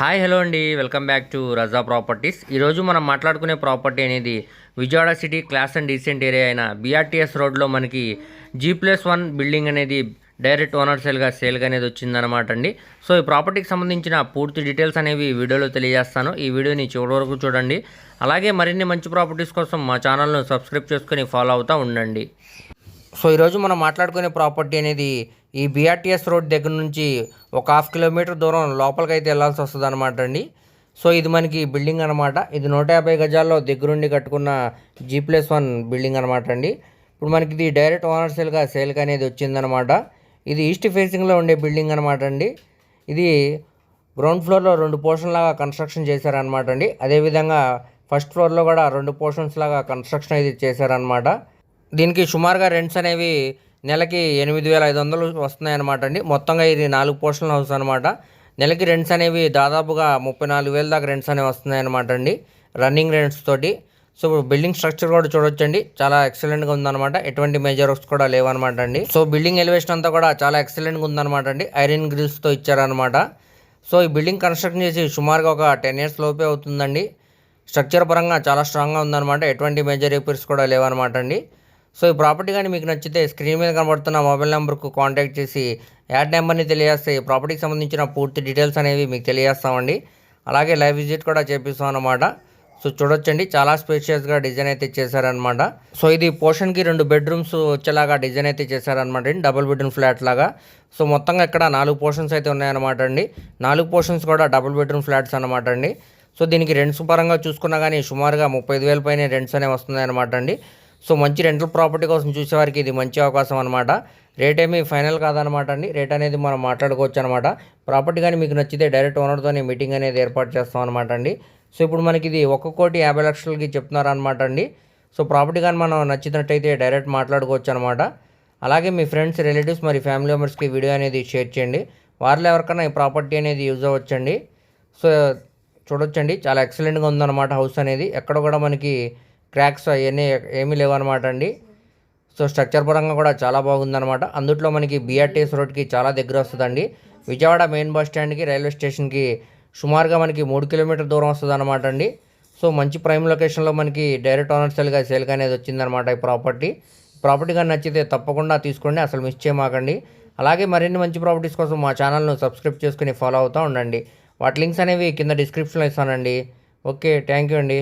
Hi hello అండి. Welcome back to Raza properties. ఈరోజు మనం మాట్లాడుకునే ప్రాపర్టీ అనేది Vijayawada city class and decent area అయిన బీఆర్టీఎస్ రోడ్లో మనకి జీ ప్లస్ వన్ బిల్డింగ్ అనేది డైరెక్ట్ ఓనర్ సేల్గా సేల్గా అనేది వచ్చిందనమాట అండి. సో ఈ ప్రాపర్టీకి సంబంధించిన పూర్తి డీటెయిల్స్ అనేవి వీడియోలో తెలియజేస్తాను. ఈ వీడియోని చివరి వరకు చూడండి. అలాగే మరిన్ని మంచి ప్రాపర్టీస్ కోసం మా ఛానల్ను సబ్స్క్రైబ్ చేసుకొని ఫాలో అవుతూ ఉండండి. సో ఈరోజు మనం మాట్లాడుకునే ప్రాపర్టీ అనేది ఈ బీఆర్టీఎస్ రోడ్ దగ్గర నుంచి ఒక హాఫ్ కిలోమీటర్ దూరం లోపలికి అయితే వెళ్ళాల్సి వస్తుంది అనమాట అండి. సో ఇది మనకి బిల్డింగ్ అనమాట ఇది నూట యాభై గజాల్లో దగ్గరుండి కట్టుకున్న జీ ప్లస్ వన్ బిల్డింగ్ అనమాట అండి. ఇప్పుడు మనకి ఇది డైరెక్ట్ ఓనర్ సేల్గా సేల్గా అనేది వచ్చిందనమాట ఇది ఈస్ట్ ఫేసింగ్లో ఉండే బిల్డింగ్ అనమాట అండి. ఇది గ్రౌండ్ ఫ్లోర్లో రెండు పోర్షన్ లాగా కన్స్ట్రక్షన్ చేశారనమాట అండి. అదేవిధంగా ఫస్ట్ ఫ్లోర్లో కూడా రెండు పోర్షన్స్ లాగా కన్స్ట్రక్షన్ అయితే చేశారనమాట దీనికి సుమారుగా రెంట్స్ అనేవి నెలకి ఎనిమిది వేల ఐదు వందలు వస్తున్నాయన్నమాట అండి. మొత్తంగా ఇది నాలుగు పోర్షన్ల హౌస్ అనమాట నెలకి రెంట్స్ అనేవి దాదాపుగా ముప్పై నాలుగు వేల దాకా రెంట్స్ అనేవి వస్తున్నాయన్నమాట అండి రన్నింగ్ రెంట్స్ తోటి. సో బిల్డింగ్ స్ట్రక్చర్ కూడా చూడొచ్చండి. చాలా ఎక్సలెంట్గా ఉందన్నమాట. ఎటువంటి మేజర్ వర్క్స్ కూడా లేవన్నమాట అండి. సో బిల్డింగ్ ఎలివేషన్ అంతా కూడా చాలా ఎక్సలెంట్గా ఉందన్నమాట అండి. ఐరన్ గ్రిల్స్తో ఇచ్చారనమాట సో ఈ బిల్డింగ్ కన్స్ట్రక్షన్ చేసి సుమారుగా ఒక టెన్ ఇయర్స్ లోపే అవుతుందండి. స్ట్రక్చర్ పరంగా చాలా స్ట్రాంగ్గా ఉందన్నమాట. ఎటువంటి మేజర్ రిపేర్స్ కూడా లేవన్నమాట అండి. సో ఈ ప్రాపర్టీ కానీ మీకు నచ్చితే స్క్రీన్ మీద కనబడుతున్న మొబైల్ నెంబర్కు కాంటాక్ట్ చేసి యాడ్ నెంబర్ని తెలియజేస్తే ఈ ప్రాపర్టీకి సంబంధించిన పూర్తి డీటెయిల్స్ అనేవి మీకు తెలియజేస్తామండి. అలాగే లైవ్ విజిట్ కూడా చేపిస్తాం అన్నమాట సో చూడొచ్చండి. చాలా స్పేషియస్గా డిజైన్ అయితే చేశారనమాట సో ఇది పోర్షన్కి రెండు బెడ్రూమ్స్ వచ్చేలాగా డిజైన్ అయితే చేశారనమాట అండి. డబుల్ బెడ్రూమ్ ఫ్లాట్ లాగా. సో మొత్తంగా ఇక్కడ నాలుగు పోర్షన్స్ అయితే ఉన్నాయన్నమాట అండి. నాలుగు పోర్షన్స్ కూడా డబుల్ బెడ్రూమ్ ఫ్లాట్స్ అనమాట అండి. సో దీనికి రెంట్స్ పరంగా చూసుకున్నా కానీ సుమారుగా ముప్పై ఐదు వేల పైన రెంట్స్ అనేవి వస్తున్నాయి అనమాట అండి. సో మంచి రెంటల్ ప్రాపర్టీ కోసం చూసేవారికి ఇది మంచి అవకాశం అనమాట రేట్ ఏమీ ఫైనల్ కాదనమాట అండి. రేట్ అనేది మనం మాట్లాడుకోవచ్చు అనమాట ప్రాపర్టీ కానీ మీకు నచ్చితే డైరెక్ట్ ఓనర్తోనే మీటింగ్ అనేది ఏర్పాటు చేస్తాం అనమాట అండి. సో ఇప్పుడు మనకి ఇది ఒక కోటి యాభై లక్షలకి చెప్తున్నారనమాట అండి. సో ప్రాపర్టీ కానీ మనం నచ్చినట్టయితే డైరెక్ట్ మాట్లాడుకోవచ్చు అనమాట అలాగే మీ ఫ్రెండ్స్ రిలేటివ్స్ మరి ఫ్యామిలీ మెంబర్స్కి వీడియో అనేది షేర్ చేయండి. వారిలో ఎవరికైనా ఈ ప్రాపర్టీ అనేది యూజ్ అవ్వచ్చండి. సో చూడొచ్చండి. చాలా ఎక్సలెంట్గా ఉందన్నమాట హౌస్ అనేది. ఎక్కడ కూడా మనకి క్రాక్స్ అవన్నీ ఏమీ లేవన్నమాట అండి. సో స్ట్రక్చర్ పరంగా కూడా చాలా బాగుందన్నమాట. అందుట్లో మనకి బీఆర్టీఎస్ రోడ్కి చాలా దగ్గర వస్తుందండి. విజయవాడ మెయిన్ బస్ స్టాండ్కి రైల్వే స్టేషన్కి సుమారుగా మనకి మూడు కిలోమీటర్ దూరం వస్తుంది అనమాట అండి. సో మంచి ప్రైమ్ లొకేషన్లో మనకి డైరెక్ట్ ఓనర్ సేల్గా సేల్గా అనేది వచ్చిందనమాట ఈ ప్రాపర్టీ. ప్రాపర్టీ కానీ నచ్చితే తప్పకుండా తీసుకోండి అసలు మిస్ చేయమాకండి. అలాగే మరిన్ని మంచి ప్రాపర్టీస్ కోసం మా ఛానల్ను సబ్స్క్రైబ్ చేసుకుని ఫాలో అవుతూ ఉండండి. వాటి లింక్స్ అనేవి కింద డిస్క్రిప్షన్లో ఇస్తానండి. ఓకే థ్యాంక్ యూ అండి.